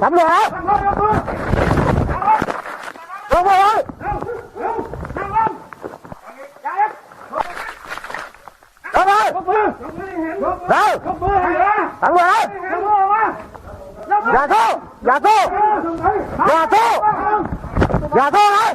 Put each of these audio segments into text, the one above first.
Thắm luôn hả? Được rồi. Được rồi. Đâu? Thắm luôn hả? Gà cô! Gà cô! Gà cô! Gà cô đấy!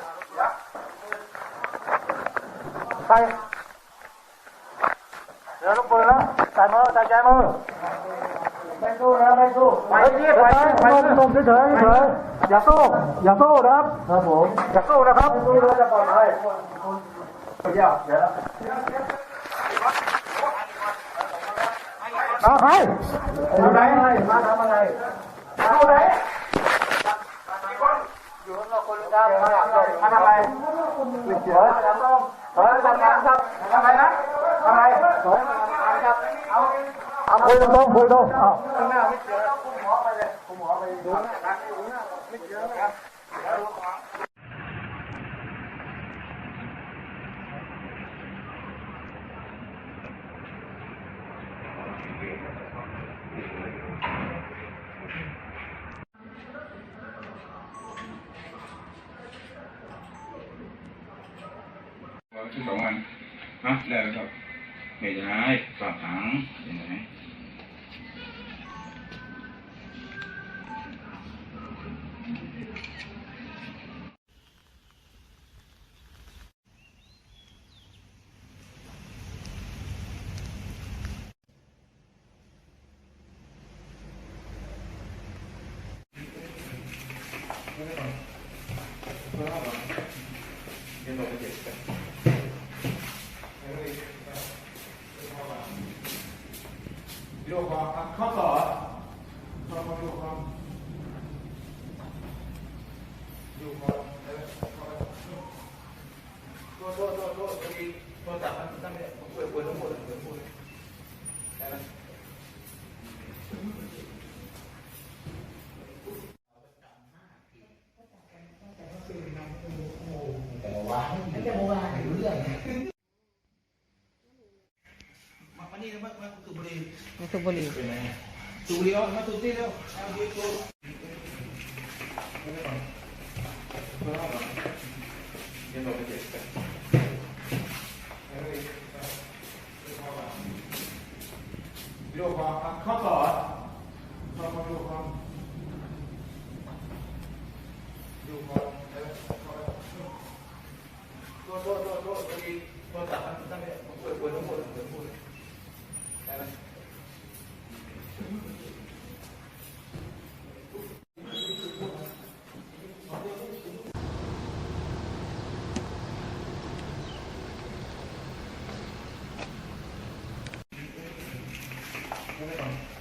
ไปมาเลยไปเก็บปืนเออไปเดี๋ยวลูกปืนแล้วใส่มือใส่ใจมือไม่สู้นะไม่สู้ไปเฮ้ยที่เดี๋ยวไปไปไปไปลงเฉยๆเฉยๆอย่าสู้อย่าสู้นะครับครับผมอย่าสู้นะครับสู้แล้วจะปลอดภัยเดี๋ยวเดี๋ยวเอาไปทำอะไรมาทำอะไรเอาไหนอยู่ข้างนอกคนกลางมามาทำอะไรเดี๋ยวทำต้องเฮ้ยทำงานครับทำไมนะทำไรเฮ้ยทำงานครับ เอาเอาคุยตรงคุยตรงเอาข้างหน้าไม่เจอคุณหมอไปเลยคุณหมอไปดูนะดูหน้าไม่เจอครับเดี๋ยวดูของ วันสองวันนะได้แล้วครับไม่ย้ายฝากขังยังไงโยกข้อต่อข้อข้อโยกข้อโยกข้อตัวตัวตัวตัวตัวตัวจับมันตั้งเนี่ยเปิดเปิดทั้งหมดเปิดหมดได้ไหมมานี่มามาสูบบุหม boleh. Itu boleh. Tu boleh ah, mak tu tin tu. Ah, dia tu. Dia nak boleh. Vielen Dank.